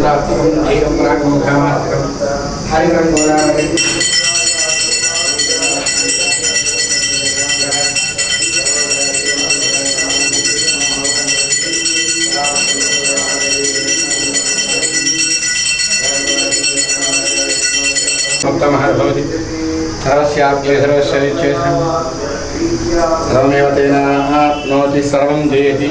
रुद्राक्षरम धैर्यम पराक्रम घामास्त्रम हरिकम गौरा भवति सर्वस्याप्यधर्वश्चेषं सर्वमेव तेन आप्नोति सर्वं जयति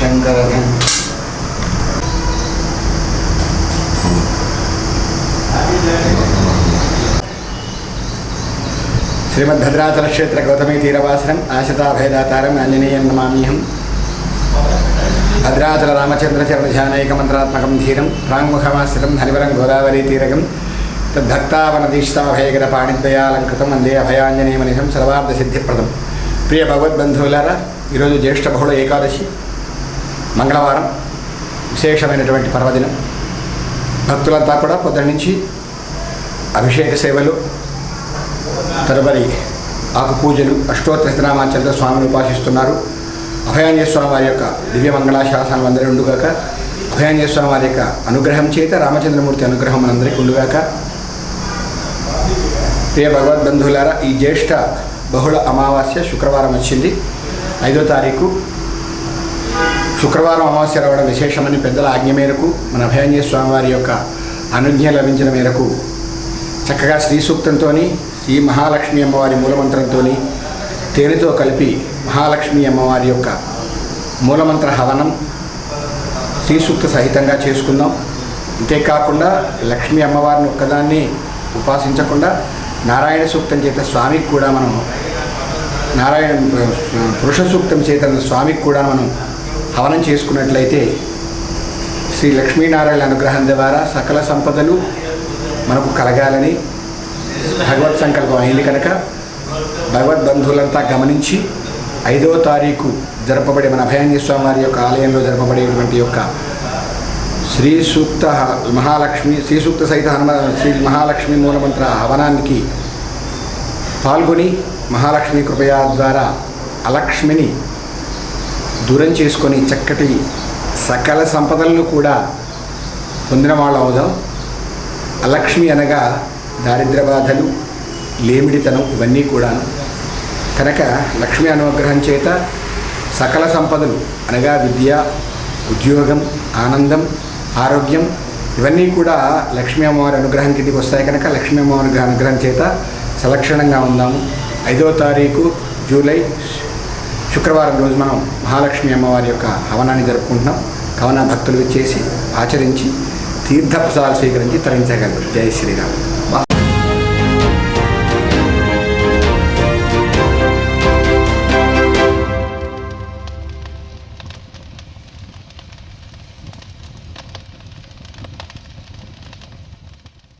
శంకరథ శ్రీమద్భద్రాచలక్షేత్ర గౌతమీ తీరవాసనం ఆశ్రితాభయదాతారం ఆంజనేయం నమామ్యహం. భద్రాచల రామచంద్రచరణధ్యానైకమంత్రాత్మకం ధీరం రాంగ్ముఖమాశ్రితం ధనివరం గోదావరీ తీరకం తద్భక్తావనదీక్షితాభయగత పాణిద్వయాలంకృతం అందే అభయాంజనేయమనిషం సర్వార్థసిద్ధిప్రదం. ప్రియ భగవద్బంధువులారా ఈరోజు జ్యేష్ఠ బహుళ ఏకాదశి. మంగళవారం విశేషమైనటువంటి పర్వదినం. భక్తులంతా కూడా పొద్దున్న నుంచి అభిషేక సేవలు తదుపరి ఆకు పూజలు అష్టోత్తరనామాచరిత స్వామిని ఉపాసిస్తున్నారు. అభయాంజయ స్వామి వారి యొక్క దివ్యమంగళాశాసనం అందరూ ఉండుగాక అభయాంజయ స్వామి వారి యొక్క అనుగ్రహం చేత రామచంద్రమూర్తి అనుగ్రహం మనందరికీ ఉండుగాక. ప్రియ భగవద్బంధువులారా ఈ జ్యేష్ఠ బహుళ అమావాస్య శుక్రవారం వచ్చింది. ఐదో తారీఖు శుక్రవారం అమావాస్య రావడం విశేషమని పెద్దల ఆజ్ఞ మేరకు మన అభయాంజయ స్వామివారి యొక్క అనుజ్ఞ లభించిన మేరకు చక్కగా శ్రీ సూక్తంతో శ్రీ మహాలక్ష్మి అమ్మవారి మూలమంత్రంతో తేనెతో కలిపి మహాలక్ష్మి అమ్మవారి యొక్క మూలమంత్ర హవనం శ్రీ సూక్త సహితంగా చేసుకుందాం. అంతేకాకుండా లక్ష్మీ అమ్మవారిని ఒక్కదాన్ని ఉపాసించకుండా నారాయణ సూక్తం చేత స్వామికి కూడా మనం నారాయణ పురుష సూక్తం చేత స్వామికి కూడా మనం హవనం చేసుకున్నట్లయితే శ్రీ లక్ష్మీనారాయణ అనుగ్రహం ద్వారా సకల సంపదలు మనకు కలగాలని భగవత్ సంకల్పం అయింది కనుక భగవద్ బంధువులంతా గమనించి ఐదవ తారీఖు జరపబడే మన అభయాంజ స్వామి వారి యొక్క ఆలయంలో జరపబడేటువంటి యొక్క శ్రీ సూక్త మహాలక్ష్మి శ్రీ సూక్త సహిత హనుమ శ్రీ మహాలక్ష్మి మూలమంత్ర హవనానికి పాల్గొని మహాలక్ష్మి కృపయా ద్వారా అలక్ష్మిని దూరం చేసుకొని చక్కటి సకల సంపదలను కూడా పొందిన వాళ్ళు అవుదాం అలక్ష్మి అనగా దారిద్ర బాధలు లేమిడితనం ఇవన్నీ కూడాను. కనుక లక్ష్మి అనుగ్రహం చేత సకల సంపదలు అనగా విద్య ఉద్యోగం ఆనందం ఆరోగ్యం ఇవన్నీ కూడా లక్ష్మీ అమ్మవారి అనుగ్రహం కిందకి వస్తాయి. కనుక లక్ష్మీ అమ్మవారి అనుగ్రహం చేత సలక్షణంగా ఉందాము. ఐదో తారీఖు జూలై శుక్రవారం రోజు మనం మహాలక్ష్మి అమ్మవారి యొక్క హవనాన్ని జరుపుకుంటున్నాం. కావున భక్తులు చేసి ఆచరించి తీర్థప్రసాదాలు స్వీకరించి తరించగలరు జై శ్రీరామ్.